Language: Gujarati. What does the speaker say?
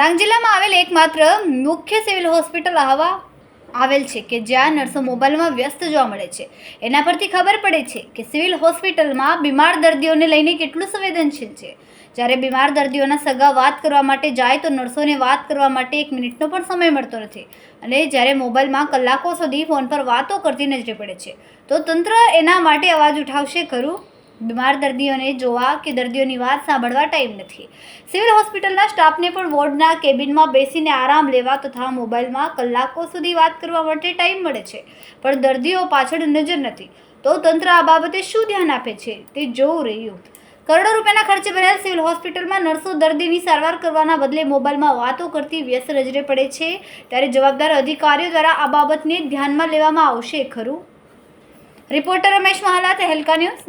ડાંગ જિલ્લામાં આવેલ એકમાત્ર મુખ્ય સિવિલ હોસ્પિટલ આહવા આવેલ છે કે જ્યાં નર્સો મોબાઈલમાં વ્યસ્ત જોવા મળે છે. એના પરથી ખબર પડે છે કે સિવિલ હોસ્પિટલમાં બીમાર દર્દીઓને લઈને કેટલું સંવેદનશીલ છે. જ્યારે બીમાર દર્દીઓના સગા વાત કરવા માટે જાય તો નર્સોને વાત કરવા માટે એક મિનિટનો પણ સમય મળતો નથી. અને જ્યારે મોબાઈલમાં કલાકો સુધી ફોન પર વાતો કરતી નજરે પડે છે. તો તંત્ર એના માટે અવાજ ઉઠાવશે ખરું? બીમાર દર્દીઓને જોવા કે દર્દીઓની વાત સાંભળવા ટાઈમ નથી. સિવિલ હોસ્પિટલના સ્ટાફને પણ વોર્ડના કેબિનમાં બેસીને આરામ લેવા તથા મોબાઈલમાં કલાકો સુધી વાત કરવા માટે ટાઈમ મળે છે, પણ દર્દીઓ પાછળ નજર નથી. તો તંત્ર આ બાબતે શું ધ્યાન આપે છે તે જોવું રહ્યું. કરોડો રૂપિયાના ખર્ચે બનેલ સિવિલ હોસ્પિટલમાં નર્સો દર્દીની સારવાર કરવાના બદલે મોબાઈલમાં વાતો કરતી વ્યસ્ત નજરે પડે છે, ત્યારે જવાબદાર અધિકારીઓ દ્વારા આ બાબતને ધ્યાનમાં લેવામાં આવશે ખરું? Reporter Ramesh Mahala હેલકા news.